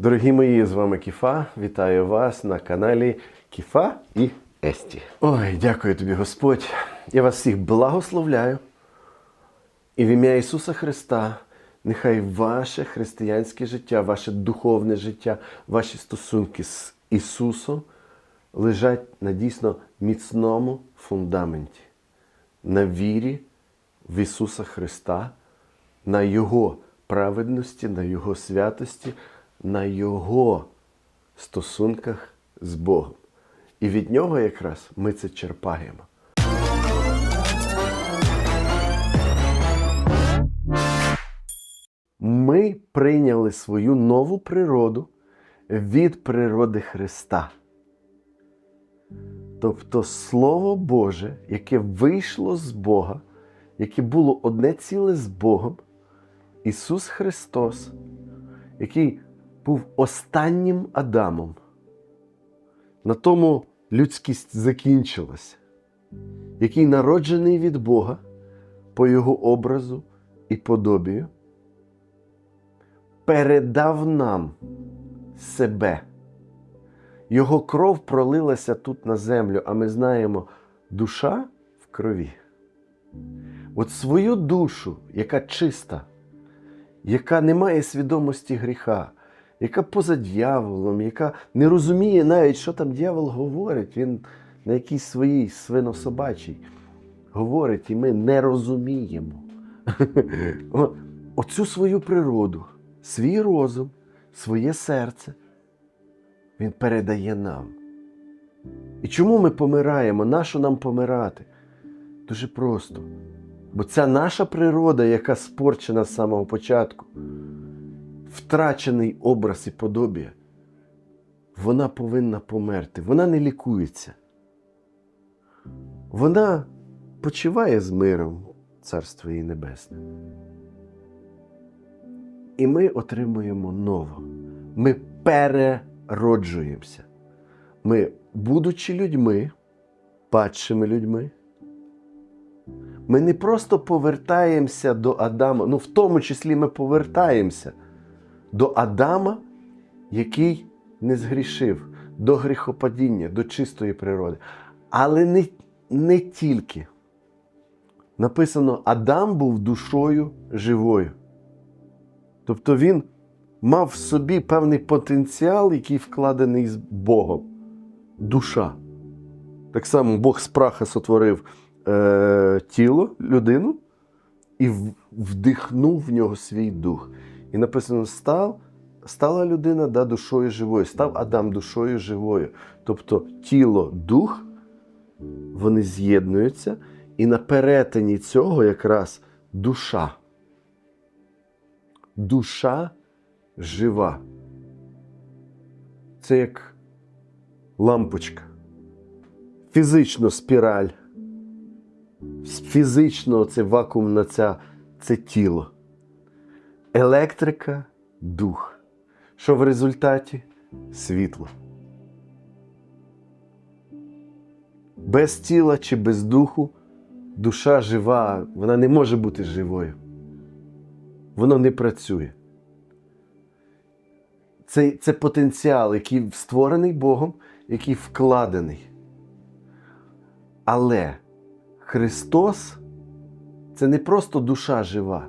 Дорогі мої, з вами Кіфа. Вітаю вас на каналі Кіфа і Есті. Ой, дякую тобі, Господь. Я вас всіх благословляю. І в ім'я Ісуса Христа, нехай ваше християнське життя, ваше духовне життя, ваші стосунки з Ісусом лежать на дійсно міцному фундаменті, на вірі в Ісуса Христа, на Його праведності, на Його святості, на Його стосунках з Богом. І від Нього якраз ми це черпаємо. Ми прийняли свою нову природу від природи Христа. Тобто Слово Боже, яке вийшло з Бога, яке було одне ціле з Богом, Ісус Христос, який був останнім Адамом. На тому людськість закінчилася, який народжений від Бога по Його образу і подобію, передав нам себе. Його кров пролилася тут на землю, а ми знаємо, душа в крові. От свою душу, яка чиста, яка не має свідомості гріха, яка поза дьяволом, яка не розуміє навіть, що там дьявол говорить, він на якійсь своїй свинособачій говорить, і ми не розуміємо. Оцю свою природу, свій розум, своє серце він передає нам. І чому ми помираємо? Нащо нам помирати? Дуже просто. Бо ця наша природа, яка спорчена з самого початку, втрачений образ і подобія, вона повинна померти. Вона не лікується. Вона почиває з миром Царство її Небесне. І ми отримуємо ново. Ми перероджуємося. Ми, будучи людьми, падшими людьми, ми не просто повертаємося до Адама, ну в тому числі ми повертаємося до Адама, який не згрішив, до гріхопадіння, до чистої природи. Але не, не тільки. Написано, Адам був душою живою. Тобто він мав в собі певний потенціал, який вкладений з Богом. Душа. Так само Бог з праха сотворив е, тіло, людину і вдихнув в нього свій дух. І написано: став, стала людина да, душою живою, став Адам душою живою. Тобто тіло, дух, вони з'єднуються, і на перетині цього якраз душа. Душа жива. Це як лампочка. Фізично спіраль. Фізично це вакуумна ця, це тіло. Електрика дух. Що в результаті? Світло. Без тіла чи без духу душа жива, вона не може бути живою. Воно не працює. Це, це потенціал, який створений Богом, який вкладений. Але Христос це не просто душа жива.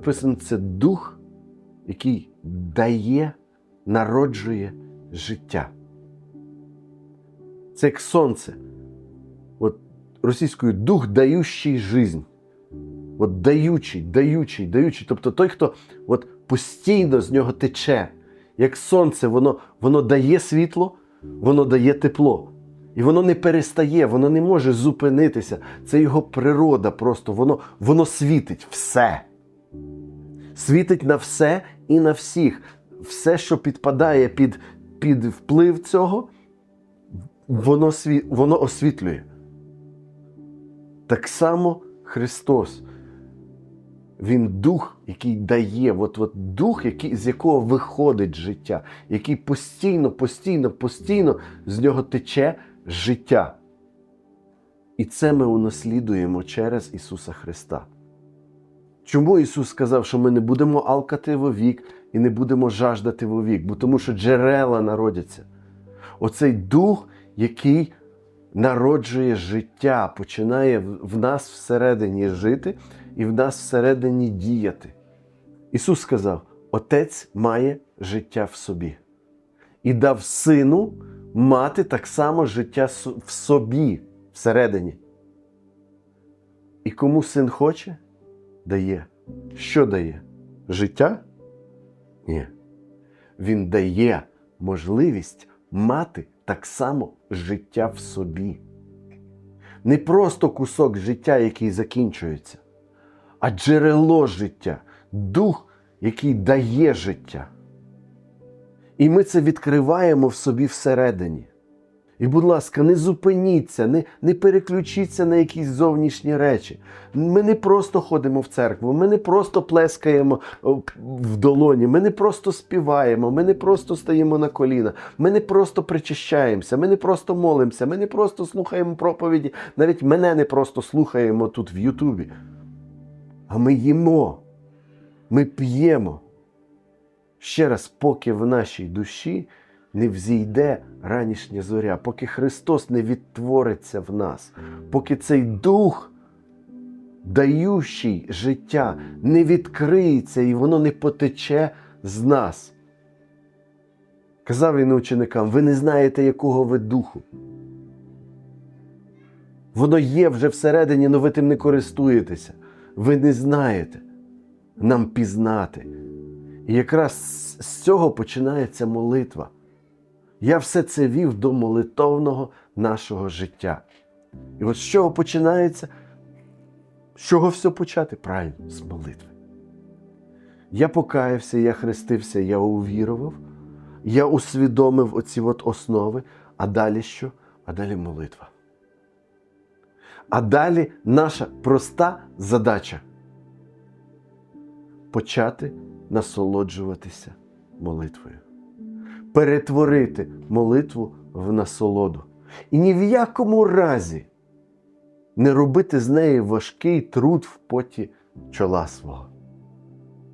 Написано, це дух, який дає, народжує життя. Це як сонце. От російською дух даючий жизнь. От даючий, даючий, даючий. Тобто той, хто от постійно з нього тече. Як сонце, воно, воно дає світло, воно дає тепло. І воно не перестає, воно не може зупинитися. Це його природа просто, воно, воно світить все. Світить на все і на всіх. Все, що підпадає під, під вплив цього, воно, сві, воно освітлює. Так само Христос. Він дух, який дає, от, дух, який, з якого виходить життя, який постійно, постійно, постійно з нього тече життя. І це ми унаслідуємо через Ісуса Христа. Чому Ісус сказав, що ми не будемо алкати вовік, і не будемо жаждати вовік, бо тому що джерела народяться. Оцей дух, який народжує життя, починає в нас всередині жити і в нас всередині діяти. Ісус сказав: Отець має життя в собі і дав сину мати так само життя в собі всередині. І кому син хоче, дає. Що дає? Життя? Ні. Він дає можливість мати так само життя в собі. Не просто кусок життя, який закінчується, а джерело життя, дух, який дає життя. І ми це відкриваємо в собі всередині. І, будь ласка, не зупиніться, не, не переключіться на якісь зовнішні речі. Ми не просто ходимо в церкву, ми не просто плескаємо в долоні, ми не просто співаємо, ми не просто стоїмо на коліна, ми не просто причащаємося, ми не просто молимося, ми не просто слухаємо проповіді, навіть мене не просто слухаємо тут в Ютубі. А ми їмо, ми п'ємо. Ще раз, поки в нашій душі не взійде ранішня зоря, поки Христос не відтвориться в нас, поки цей дух, даючий життя, не відкриється і воно не потече з нас. Казав він ученикам: ви не знаєте, якого ви духу. Воно є вже всередині, але ви тим не користуєтеся. Ви не знаєте нам пізнати. І якраз з- цього починається молитва. Я все це вів до молитовного нашого життя. І от з чого починається? З чого все почати? Правильно, з молитви. Я покаявся, я хрестився, я увірував, я усвідомив оці от основи, а далі що? А далі молитва. А далі наша проста задача почати насолоджуватися молитвою, перетворити молитву в насолоду. І ні в якому разі не робити з неї важкий труд в поті чола свого,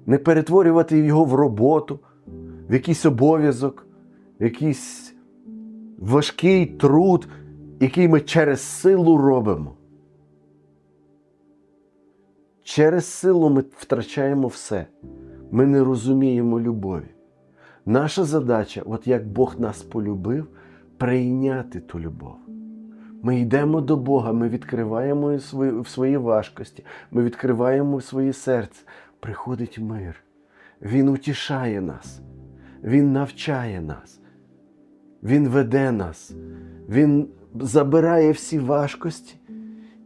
не перетворювати його в роботу, в якийсь обов'язок, в якийсь важкий труд, який ми через силу робимо. Через силу ми втрачаємо все. Ми не розуміємо любові. Наша задача, от як Бог нас полюбив, прийняти ту любов. Ми йдемо до Бога, ми відкриваємо свої, в свої важкості, ми відкриваємо своє серце. Приходить мир. Він утішає нас, Він навчає нас, Він веде нас, Він забирає всі важкості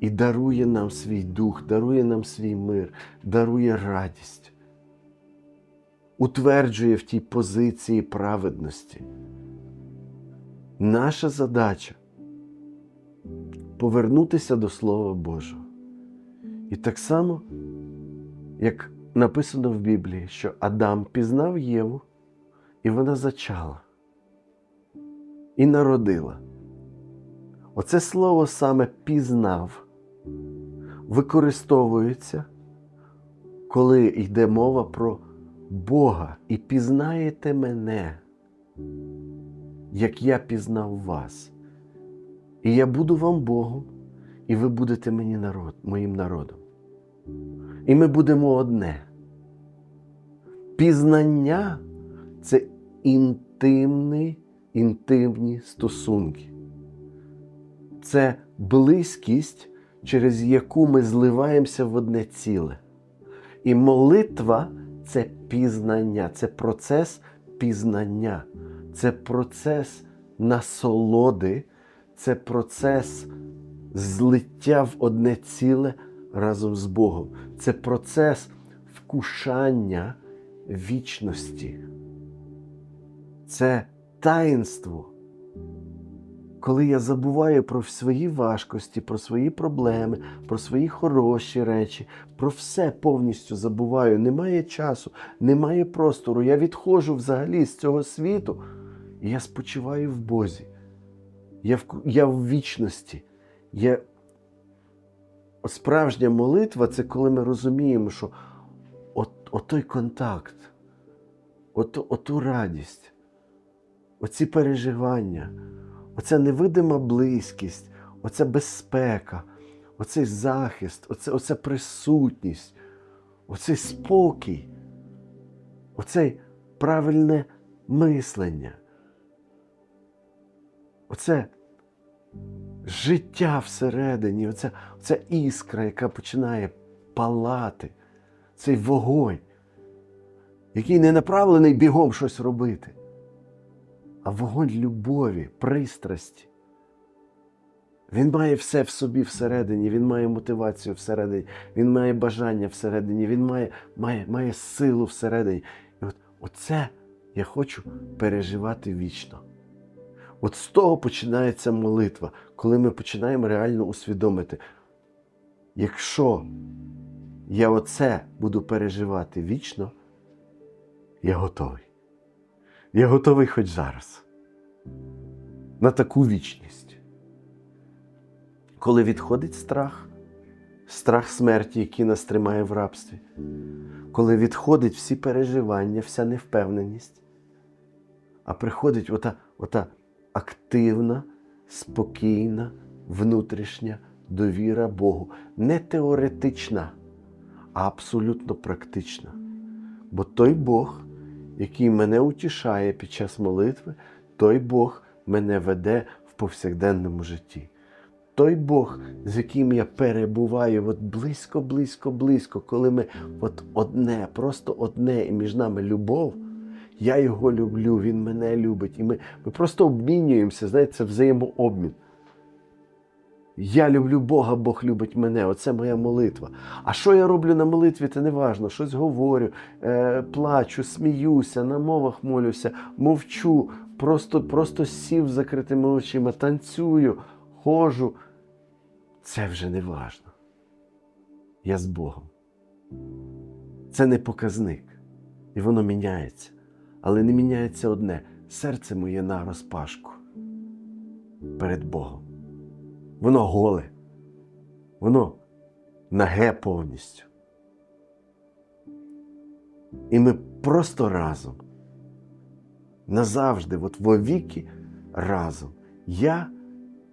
і дарує нам свій дух, дарує нам свій мир, дарує радість, утверджує в тій позиції праведності. Наша задача повернутися до Слова Божого. І так само, як написано в Біблії, що Адам пізнав Єву, і вона зачала і народила. Оце слово саме пізнав використовується, коли йде мова про Бога і пізнаєте мене, як я пізнав вас. І я буду вам Богом, і ви будете мені народ, моїм народом. І ми будемо одне. Пізнання це інтимний, інтимні стосунки. Це близькість, через яку ми зливаємося в одне ціле. І молитва це пізнання, це процес пізнання, це процес насолоди, це процес злиття в одне ціле разом з Богом. Це процес вкушання вічності. Це таїнство. Коли я забуваю про свої важкості, про свої проблеми, про свої хороші речі, про все повністю забуваю, немає часу, немає простору. Я відходжу взагалі з цього світу, і я спочиваю в Бозі. Я в, я в вічності. Я... Справжня молитва це коли ми розуміємо, що от, от той контакт, оту, оту радість, оці переживання, оця невидима близькість, оця безпека, оцей захист, оце, оця присутність, оцей спокій, оцей правильне мислення. Оце життя всередині, оця, оця іскра, яка починає палати, цей вогонь, який не направлений бігом щось робити, а вогонь любові, пристрасті. Він має все в собі всередині, він має мотивацію всередині, він має бажання всередині, він має, має, має силу всередині. І от оце я хочу переживати вічно. От з того починається молитва, коли ми починаємо реально усвідомити, якщо я оце буду переживати вічно, я готовий. Я готовий хоч зараз. На таку вічність. Коли відходить страх, страх смерті, який нас тримає в рабстві, коли відходить всі переживання, вся невпевненість, а приходить ота, ота активна, спокійна, внутрішня довіра Богу, не теоретична, а абсолютно практична. Бо той Бог, який мене утішає під час молитви, той Бог мене веде в повсякденному житті. Той Бог, з яким я перебуваю, от близько, близько, близько, коли ми от одне, просто одне, і між нами любов, я його люблю, він мене любить. І ми, ми просто обмінюємося, знаєте, це взаємообмін. Я люблю Бога, Бог любить мене. Оце моя молитва. А що я роблю на молитві, це не важно. Щось говорю, е, плачу, сміюся, на мовах молюся, мовчу, просто, просто сів з закритими очима, танцюю, ходжу. Це вже не важно. Я з Богом. Це не показник. І воно міняється. Але не міняється одне серце моє на розпашку перед Богом. Воно голе, воно наге повністю. І ми просто разом, назавжди, от вовіки разом, я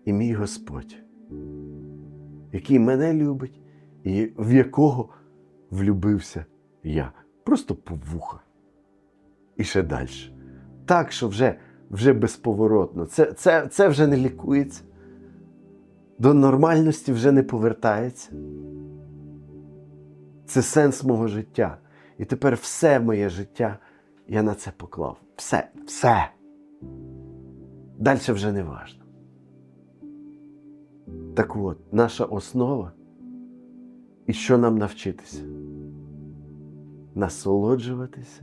і мій Господь, який мене любить і в якого влюбився я. Просто по вуха. І ще далі. Так, що вже, вже безповоротно. Це, це, це вже не лікується до нормальності вже не повертається. Це сенс мого життя. І тепер все моє життя я на це поклав. Все, все. Далі вже не важно. Так от, наша основа, і що нам навчитися? Насолоджуватися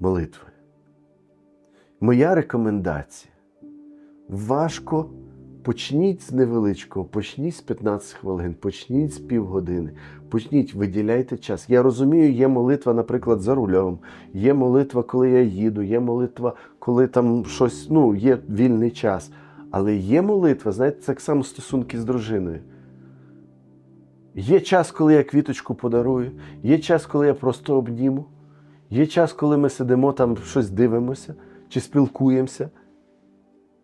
молитвою. Моя рекомендація важко Почніть з невеличкого, почніть з 15 хвилин, почніть з півгодини, почніть, виділяйте час. Я розумію, є молитва, наприклад, за рулем, є молитва, коли я їду, є молитва, коли там щось, ну, є вільний час. Але є молитва, знаєте, так само стосунки з дружиною. Є час, коли я квіточку подарую, є час, коли я просто обніму, є час, коли ми сидимо там, щось дивимося чи спілкуємося.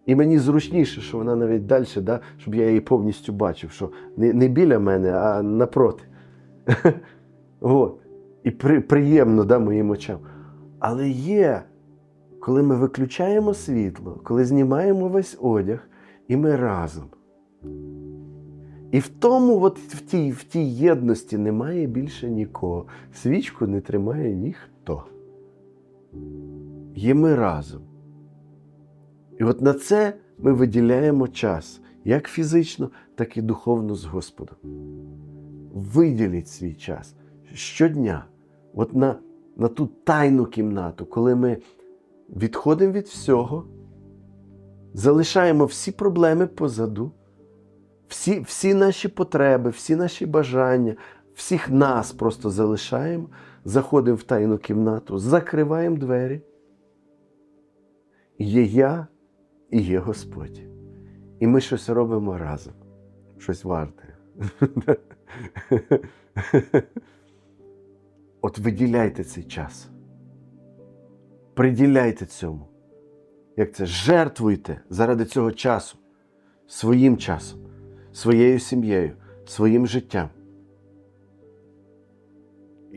І мені зручніше, що вона навіть далі, да, щоб я її повністю бачив, що не не біля мене, а напроти. От. І при, приємно да, моїм очам. Але є, коли ми виключаємо світло, коли знімаємо весь одяг, і ми разом. І в тому, от, в тій в тій єдності немає більше нікого. Свічку не тримає ніхто. Є ми разом. І от на це ми виділяємо час, як фізично, так і духовно з Господом. Виділіть свій час щодня, от на, на ту тайну кімнату, коли ми відходимо від всього, залишаємо всі проблеми позаду, всі, всі наші потреби, всі наші бажання, всіх нас просто залишаємо, заходимо в тайну кімнату, закриваємо двері. Є я і є Господь. І ми щось робимо разом, щось варте. От виділяйте цей час. Приділяйте цьому. Як це? Жертвуйте заради цього часу, своїм часом, своєю сім'єю, своїм життям.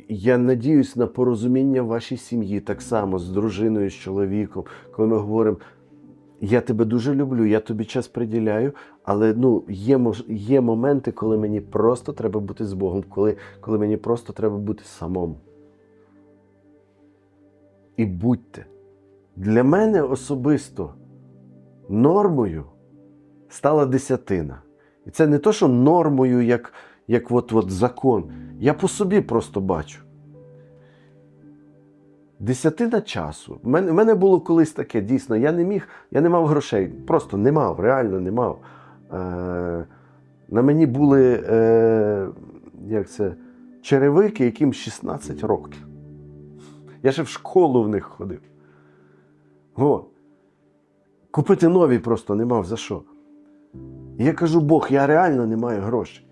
Я надіюсь на порозуміння вашій сім'ї так само з дружиною, з чоловіком, коли ми говоримо, я тебе дуже люблю, я тобі час приділяю, але ну, є, є моменти, коли мені просто треба бути з Богом, коли, коли мені просто треба бути самому. І будьте. Для мене особисто нормою стала десятина. І це не то, що нормою, як, як от, закон. Я по собі просто бачу. Десятина часу. У мене, мене було колись таке, дійсно, я не міг, я не мав грошей. Просто не мав, реально не мав. Е, на мені були е, як це, черевики, яким 16 років. Я ще в школу в них ходив. О. Купити нові просто не мав за що. Я кажу, Бог, я реально не маю грошей.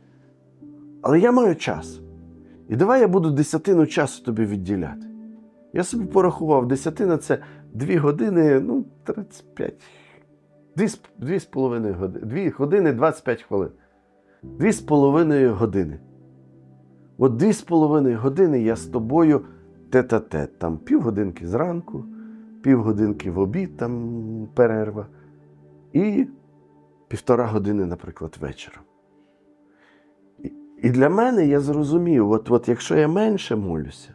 Але я маю час. І давай я буду десятину часу тобі відділяти. Я собі порахував, десятина це 2 години, ну, 35. 2 з половиною години. 2 години 25 хвилин. 2 з половиною години. От 2 з половиною години я з тобою тет-а-тет. Там півгодинки зранку, півгодинки в обід, там перерва. І півтора години, наприклад, вечором. І для мене я зрозумів, от, от якщо я менше молюся,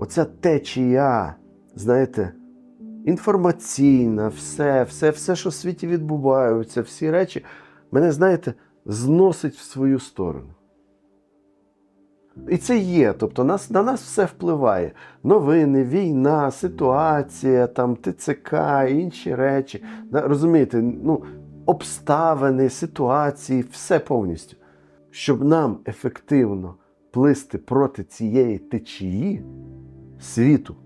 оця течія, знаєте, інформаційна, все, все, все, що в світі відбувається, всі речі, мене, знаєте, зносить в свою сторону. І це є. Тобто нас, на нас все впливає. Новини, війна, ситуація, там, ТЦК, інші речі. Розумієте, ну, обставини, ситуації, все повністю. Щоб нам ефективно плисти проти цієї течії світу,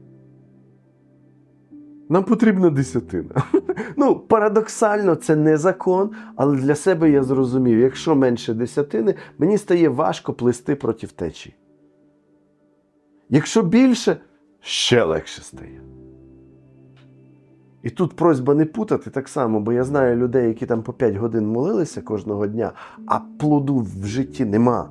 нам потрібна десятина. Ну, парадоксально, це не закон, але для себе я зрозумів, якщо менше десятини, мені стає важко плисти проти течії. Якщо більше, ще легше стає. І тут просьба не путати так само, бо я знаю людей, які там по 5 годин молилися кожного дня, а плоду в житті нема.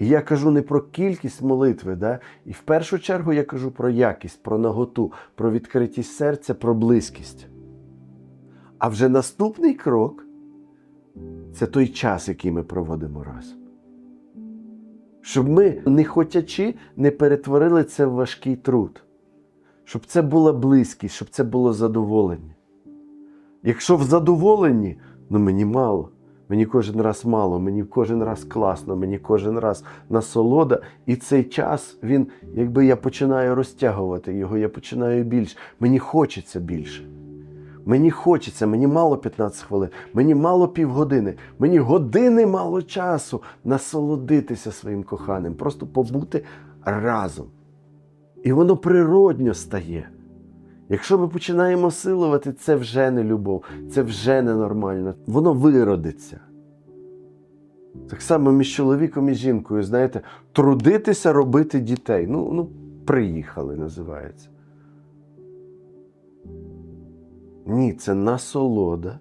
І я кажу не про кількість молитви, да? і в першу чергу я кажу про якість, про наготу, про відкритість серця, про близькість. А вже наступний крок це той час, який ми проводимо разом. Щоб ми, не хотячи, не перетворили це в важкий труд. Щоб це була близькість, щоб це було задоволення. Якщо в задоволенні, ну мені мало. Мені кожен раз мало, мені кожен раз класно, мені кожен раз насолода. І цей час, він, якби я починаю розтягувати його, я починаю більше. Мені хочеться більше. Мені хочеться, мені мало 15 хвилин, мені мало півгодини, мені години мало часу насолодитися своїм коханим, просто побути разом. І воно природньо стає. Якщо ми починаємо силувати, це вже не любов, це вже не нормально. Воно виродиться. Так само між чоловіком і жінкою, знаєте, трудитися робити дітей. Ну, ну приїхали, називається. Ні, це насолода.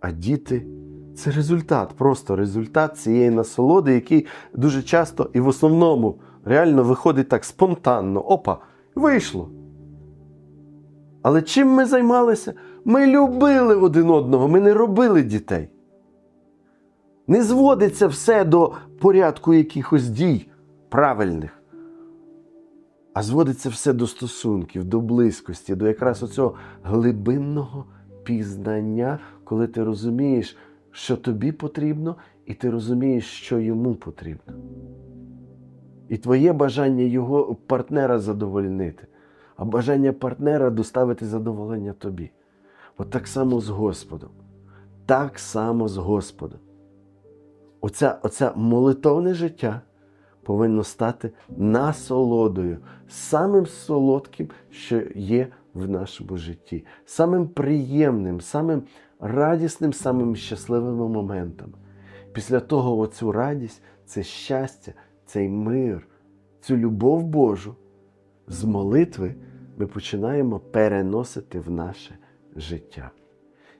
А діти це результат, просто результат цієї насолоди, який дуже часто і в основному реально виходить так спонтанно. Опа, вийшло. Але чим ми займалися? Ми любили один одного, ми не робили дітей. Не зводиться все до порядку якихось дій правильних, а зводиться все до стосунків, до близькості, до якраз оцього глибинного пізнання, коли ти розумієш, що тобі потрібно, і ти розумієш, що йому потрібно. І твоє бажання його партнера задовольнити, а бажання партнера доставити задоволення тобі. От так само з Господом. Так само з Господом. Оця, оця молитовне життя повинно стати насолодою, самим солодким, що є в нашому житті, самим приємним, самим радісним, самим щасливими моментами. Після того оцю радість, це щастя, цей мир, цю любов Божу з молитви ми починаємо переносити в наше життя.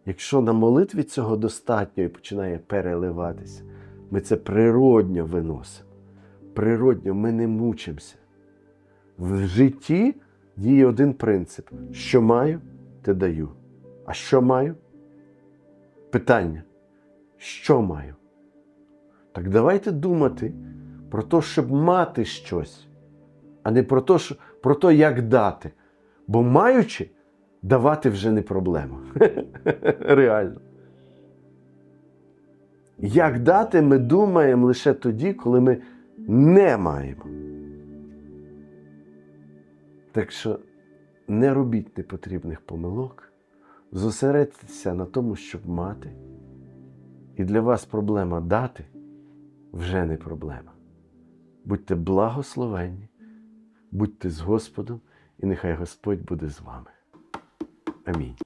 Якщо на молитві цього достатньо і починає переливатися, ми це природньо виносимо. Природньо ми не мучимося. В житті діє один принцип: що маю, те даю. А що маю? Питання. Що маю? Так давайте думати про те, щоб мати щось, а не про те, про те, як дати. Бо маючи, давати вже не проблема. Реально. Як дати, ми думаємо лише тоді, коли ми не маємо. Так що не робіть непотрібних помилок, зосередьтеся на тому, щоб мати. І для вас проблема дати вже не проблема. Будьте благословенні, будьте з Господом, і нехай Господь буде з вами. Амінь.